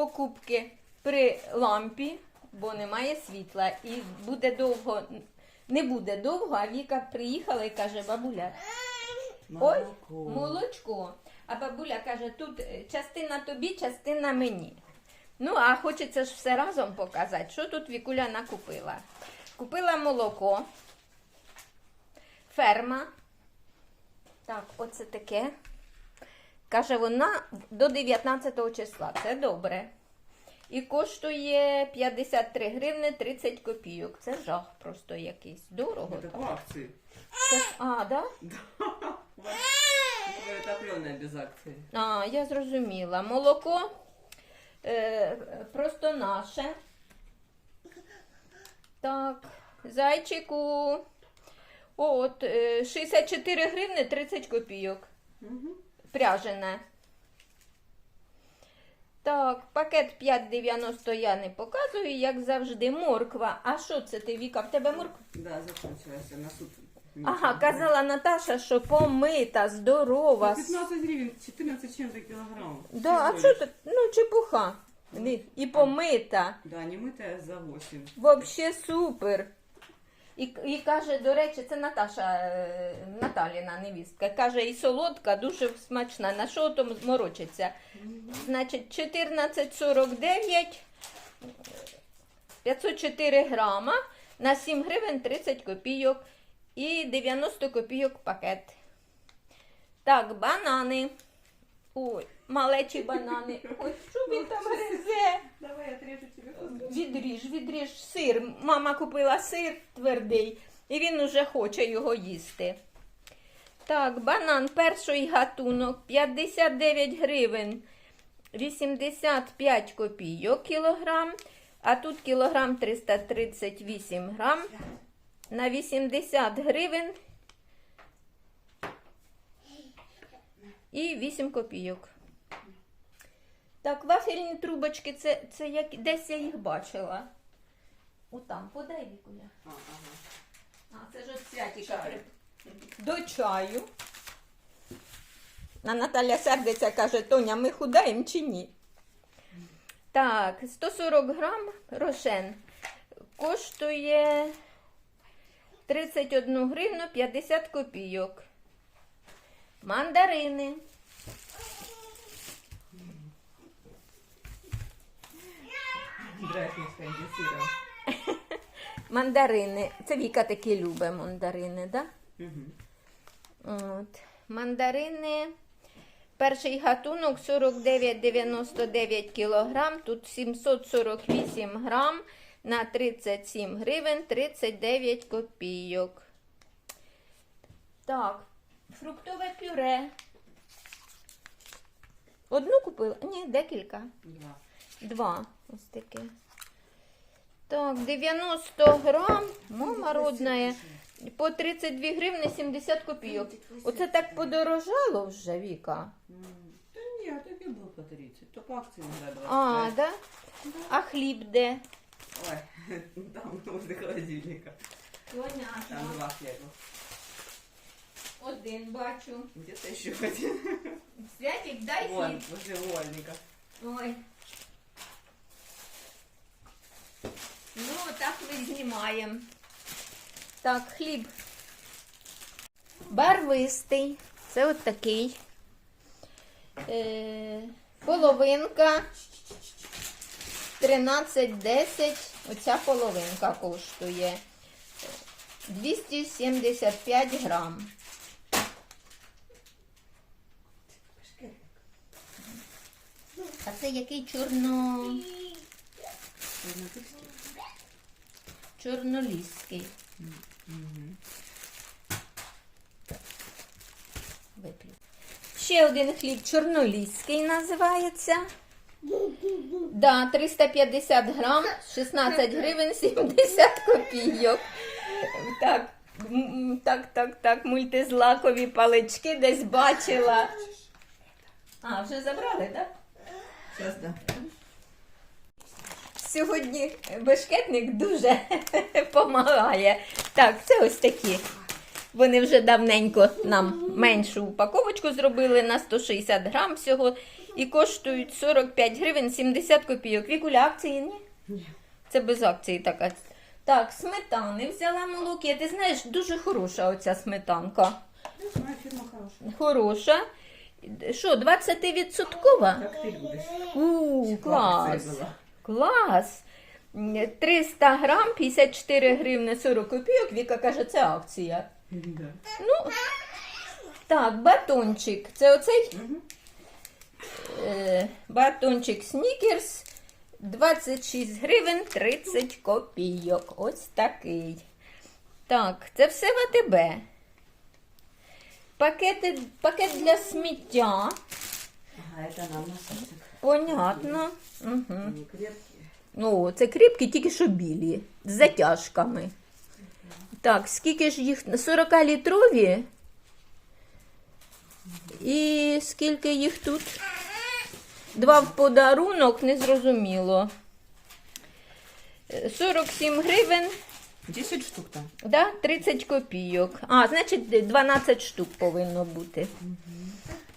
покупки при лампі, бо немає світла. І буде довго, не буде довго, а Віка приїхала і каже, бабуля, ой, молочко. А бабуля каже, тут е, частина тобі, частина мені. Ну, а хочеться ж все разом показати, що тут Вікуля накупила. Купила молоко, ферма. Так, оце таке. Каже, вона до 19 числа. Це добре. І коштує 53 гривни 30 копійок. Це жах просто якийсь. Дорого. Это так. по акции. Це, а, да? Это без акции. А, я зрозуміла. Молоко е, просто наше. Так, зайчику. От, е, 64 гривни 30 копійок. Мгм. Пряжене. Так, пакет 5,90 я не показую, як завжди. Морква. А що це ти, Віка? В тебе морква? Да, закончилась. На суд. Ага, казала Наташа, що помита, здорова. 15 гривен, 14 чем-то килограмм. Да, а що тут? Ну, чепуха. І помита. Да, не мытая за 8. Вообще супер. І, і каже, до речі, це Наташа е, Наталіна невістка. Каже, і солодка, дуже смачна. На що там морочиться? Значить, 14,49, 504 грама на 7 гривень 30 копійок і 90 копійок пакет. Так, банани. Ой, малечі банани. Ой, що він там гризе? Давай отрежу тебе. Відріж, відріж сир. Мама купила сир твердий, і він уже хоче його їсти. Так, банан перший гатунок 59 гривень 85 копійок кілограм, а тут кілограм 338 грам на 80 гривень і 8 копійок. Так, вафельні трубочки, це, це як, десь я їх бачила. Отам, подай Вікуля. А, ага. А, це ж от святіка. Чай. До чаю. А Наталя сердиться, каже, Тоня, ми худаємо чи ні? Так, 140 грам рошен коштує 31 гривну 50 копійок. Мандарини. Дразнить конденсировал. Мандарини. Це Віка такі любить мандарини, так? Да? Мгм. От. Мандарини. Перший гатунок 49,99 кг. Тут 748 грам на 37 гривень 39 копійок. Так, фруктове пюре. Одну купила? Ні, декілька. Два. Два. Ось таке. Так, 90 грам. Мама родная. По 32 гривни 70 копійок. Оце так подорожало вже, Віка. М, Да нет, так и был по 30. То по акции иногда 25. А, да? А хліб де? Ой, там возле холодильника. Там два хлеба. Один бачу. Где-то еще один. Святик, дай Вон, хліб. возле угольника. Ой. Ну, так ми знімаємо. Так, хліб. Барвистий. Це от такий. Е, половинка. 13,10. Оця половинка коштує. 275 грам. А це який чорно... чорноліський. Виплю. Ще один хліб чорноліський називається. Да, 350 грам, 16 гривень 70 копійок. Так, так, так, так, мультизлакові палички десь бачила. А, вже забрали, так? Сейчас, да. Сьогодні бешкетник дуже допомагає. Так, це ось такі. Вони вже давненько нам меншу упаковочку зробили на 160 грам всього і коштують 45 гривень 70 копійок. Вікуля акції ні? Ні. Це без акції така. Так, сметани взяла молоки. Ти знаєш, дуже хороша оця сметанка. Знаю, фірма хороша. Хороша. Що, 20-відсоткова? Як ти любиш. У, клас. Клас. 300 грам, 54 гривни 40 копійок. Віка каже, це акція. Да. Так, батончик. Це оцей Мгм. е, батончик Снікерс. 26 гривень 30 копійок. Ось такий. Так, це все в АТБ. Пакети, пакет для сміття. Ага, это нам на. Понятно. Угу. Ну, це кріпкі, тільки що білі, з затяжками. Так, скільки ж їх? 40-літрові. І скільки їх тут? Два в подарунок, незрозуміло. Е, 47 гривень, 10 штук там. да? 30 копійок. А, значить, 12 штук повинно бути.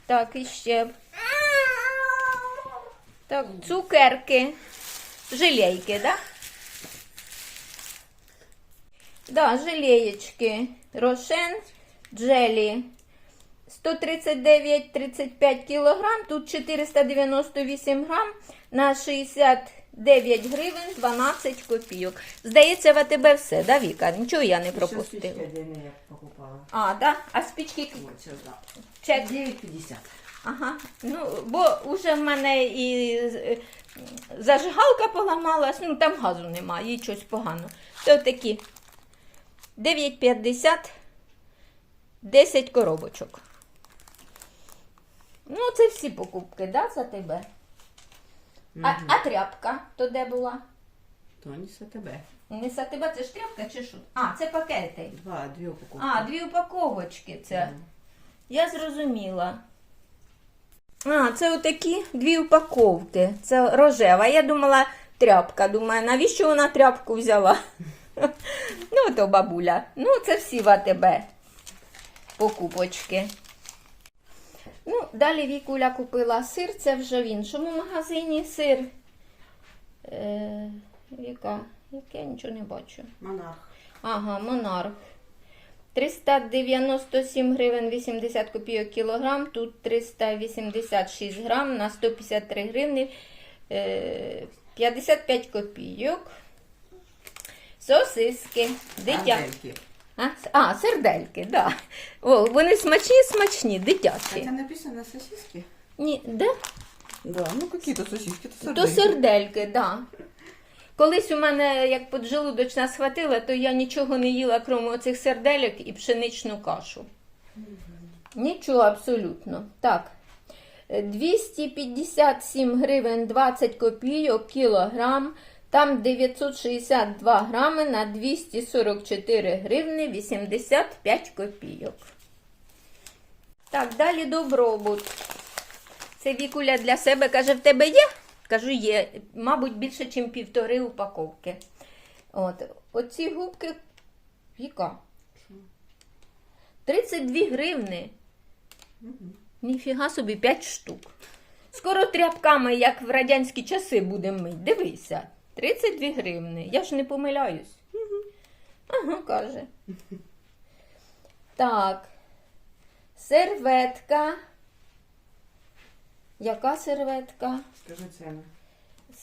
Так, і ще. Так, цукерки. Желейки, да? Да, желеєчки. Рошен, джелі. 139,35 кілограм, тут 498 грам на 69 гривень 12 копійок. Здається, в АТБ все, да, Віка? Нічого я не пропустила. А, да? А сюда. чек 9,50. Ага. Ну, бо вже в мене і е, зажигалка поламалась, ну там газу немає, і щось погано. То такі 9,50, 10 коробочок. Ну, це всі покупки, да, за тебе? А, а тряпка то де була? То не за тебе. Не за тебе це ж тряпка чи що? А, це пакети. Два, две упаковки. А, дві упаковочки це. Да. Я зрозуміла. А, це отакі дві упаковки. Це рожева. Я думала, тряпка. Думаю, навіщо вона тряпку взяла? Ну, то бабуля. Ну, це всі в АТБ покупочки. Ну, далі Вікуля купила сир, це вже в іншому магазині сир. Е, яка? Яке я нічого не бачу. Монарх. Ага, монарх. 397 гривень 80 копійок кілограм, тут 386 грам на 153 гривні е, 55 копійок. Сосиски, дитя. А, а сердельки, да. О, вони смачні, смачні, дитячі. Хотя написано сосиски. Ні, де? Да, ну какие-то сосиски. То То сердельки, да. Колись у мене, як поджелудочна схватила, то я нічого не їла, крім оцих сердельок і пшеничну кашу. Нічого абсолютно. Так. Е, 257 гривень 20 копійок кілограм. Там 962 грами на 244 гривни 85 копійок. Так, далі добробут. Це Вікуля для себе каже, в тебе є? Кажу, є. Мабуть, більше, ніж півтори упаковки. От. Оці губки. Яка? 32 гривни. Мгм. Ніфіга собі 5 штук. Скоро тряпками, як в радянські часи, будемо мить. Дивися. 32 гривни. Я ж не помиляюсь. Ага, каже. Так. Серветка. Яка серветка? Скажи цену.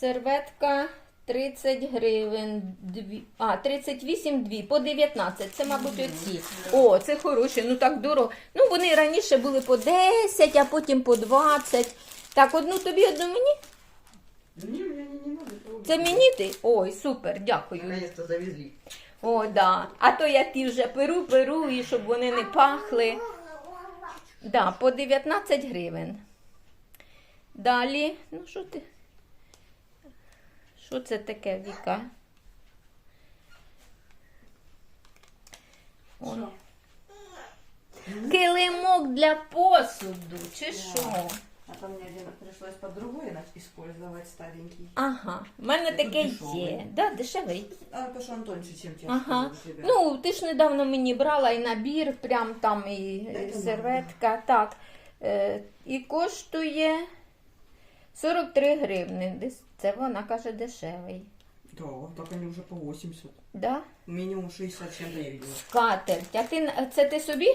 Серветка 30 гривень. Дві... А, 38 дві, по 19. Це, мабуть, оці. О, це хороші, ну так дорого. Ну, вони раніше були по 10, а потім по 20. Так, одну тобі, одну мені? Не, мне не, не Це мені ти? Ой, супер, дякую. Наконец-то завезли. О, да. А то я ті вже перу, перу, і щоб вони не пахли. Да, по 19 гривень. Далі, ну що ти? Що це таке, Віка? Ой. Килимок для посуду, чи що? А там мне один пришлось под другой на- старенький. Ага, в мене Це таке дешевий. є. Да, дешевий. А что он тоньше, чем те, Ага. Ну, ти ж недавно мені брала і набір, прям там і Дайте серветка. Так. Е, і коштує 43 гривни. Десь Це вона каже дешевий. Да, так они уже по 80. Да? Минимум 60 чем-то. Скатерть. А ти це ти собі?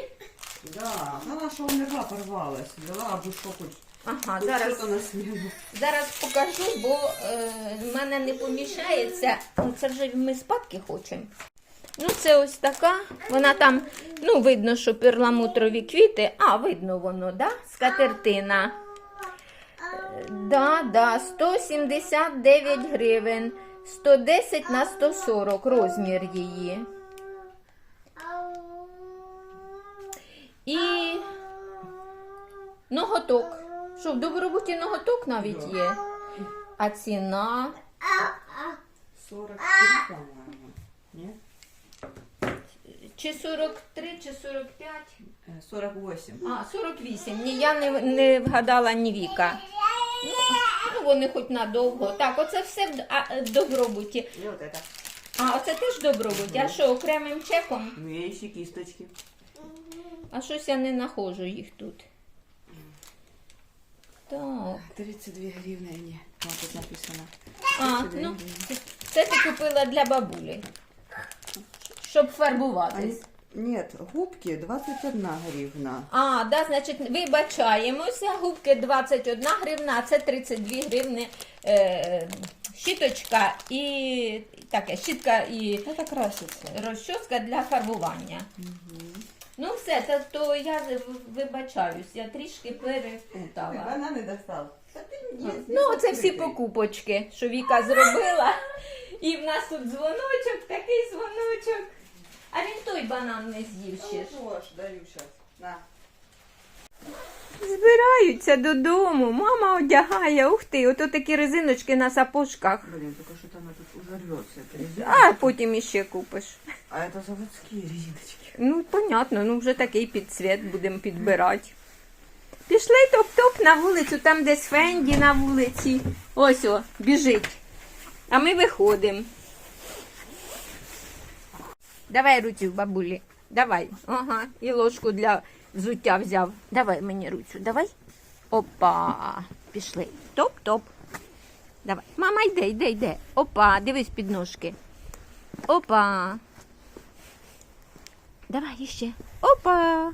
Да, она что умерла, порвалась. Взяла, а бы что хоть, Ага, хоть зараз. что-то на. Зараз покажу, бо е, в мене не поміщається. Ну, Це вже ми спадки хочемо. Ну, це ось така. Вона там, ну, видно, що перламутрові квіти. А, видно воно, да? Скатертина. Е, Да, да, 179 гривень. 110 на 140 розмір її. І ноготок. Що, в добробуті ноготок навіть є. А ціна 43, по-моему. Нет? чи 43, чи 45. Э, 48. А, 48. Ні, я не, не вгадала ні віка. Ну, ну, вони хоч надовго. Так, оце все в д- а, е, добробуті. И вот это. А, оце теж добробуті. А що, окремим чеком? У меня есть и кисточки. А щось я не знаходжу їх тут. Так. 32 гривны они. Вот тут написано. А, 32 ну, гривны. це ти купила для бабулі. Щоб фарбуватись. Нет, губки 21 гривна. А, да, значить, вибачаємося, губки 21 гривна, це 32 гривни е, щіточка і таке, щітка і Это красится. розчоска для фарбування. Ну все, то, то я вибачаюсь, я трішки перепутала. Бананы достал. Ну, це всі покупочки, що Віка зробила. І в нас тут дзвоночок, такий дзвоночок. А він той банан не з'їв ще ж. Ну, ж, даю сейчас. На. Збираються додому. Мама одягає. Ух ти, ото такі резиночки на сапожках. Блин, только что-то она тут. Это. А потім іще купиш. А это заводские резиночки. Ну, понятно, ну вже такий підсвіт будемо підбирати. Пішли топ-топ на вулицю, там десь Фенді на вулиці. Ось о, біжить. А ми виходимо. Давай руцю, бабулі. Давай. Ага. І ложку для взуття взяв. Давай мені руцю, давай. Опа. Пішли. Топ-топ. Давай. Мама, йде, йде, йде. Опа, дивись під ножки. Опа. Давай іще. Опа.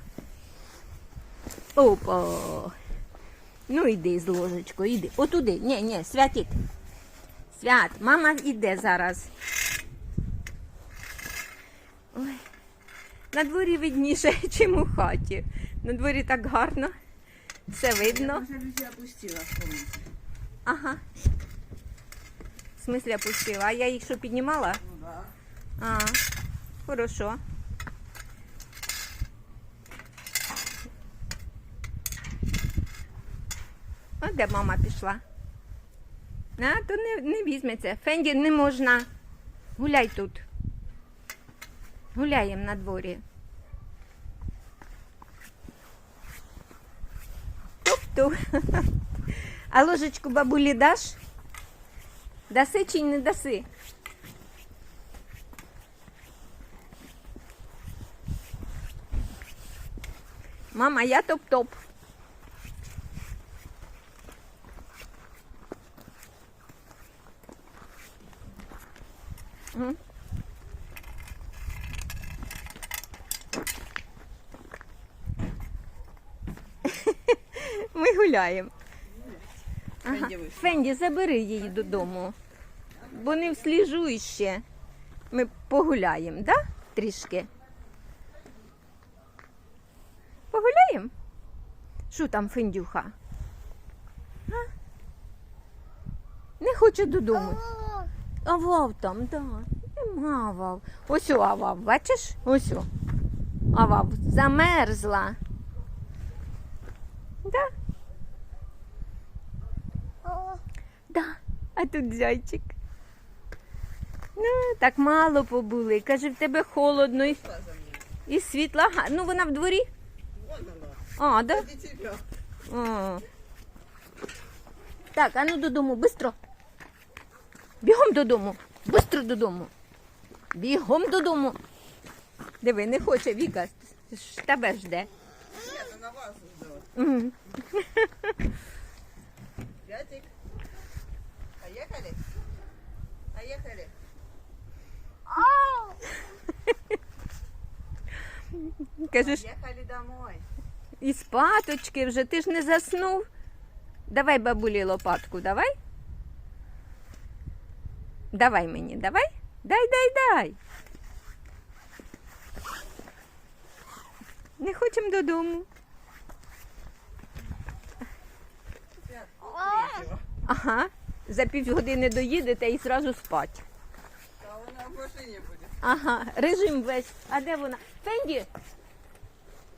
Опа. Ну йди з ложечкою, йди. Отуди. Ні, ні, святик. Свят, мама йде зараз. На дворі видніше, чим у хаті. На дворі так гарно. Все видно. везде опустила. Ага. В смислі опустила. А я їх що піднімала? Ну да. А, хорошо. А де мама пішла? А, то не, не візьметься. Фенді не можна. Гуляй тут. Гуляємо на дворі. Туп-туп. А ложечку бабулі даш? Даси чи не даси? Мама, я топ-топ. М. Ми гуляємо. Ага. Фенді забери її додому. Бо не всліжу ще. Ми погуляємо, да? Трішки. Погуляємо? Що там, Фендюха? А? Не хоче додому. А вав там, да. Нема вав. Ось о, Авав, бачиш? Ось о. Авав замерзла. Да? Да. А тут зайчик. Ну, так мало побули. Каже, в тебе холодно і, і світла. Ну, вона в дворі. А, да? А. Так, а ну додому, бистро. Бігом додому. Бистро додому. Бігом додому. Диви, не хоче Віка. Тебе жде. Ні, на вас ждала. Мгм. Пятик. Поехали? Поехали. Кажеш, Поехали домой. і спаточки вже, ти ж не заснув. Давай бабулі лопатку, давай. Давай мені, давай. Дай, дай, дай. Не хочемо додому. Ага. За півгодини доїдете і зразу спать. А вона в машині буде. Ага, режим весь. А де вона? Фенді?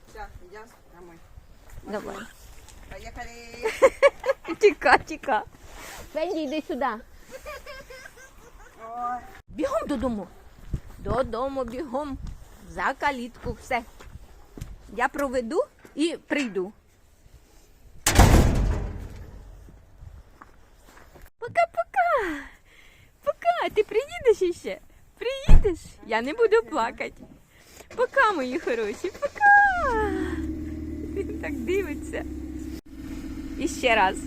Все, я домой. Давай. Поехали. Тіка, тіка. Фенді, йди сюди. Ой. Бігом додому. Додому, бігом. За калітку, все. Я проведу і прийду. Пока-пока. Пока. Ти приїдеш іще? Приїдеш? Я не буду плакати. Пока, мої хороші, пока. Він так дивиться. І ще раз.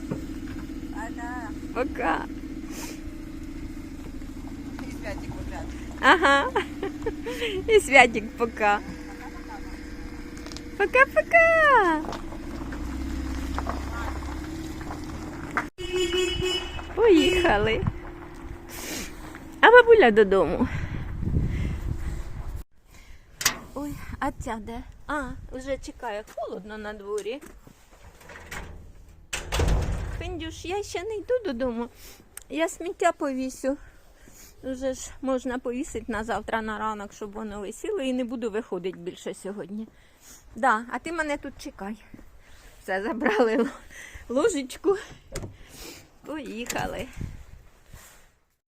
Пока. Пока. І Святик гуляти. Ага. І Святик пока. Пока-пока. Поїхали. А бабуля додому. Ой, а ця де? А, вже чекає, холодно на дворі. Фендюш, я ще не йду додому. Я сміття повісю. Вже ж можна повісити на завтра на ранок, щоб воно висіло і не буду виходити більше сьогодні. Да, а ти мене тут чекай. Все, забрали ложечку. Поїхали.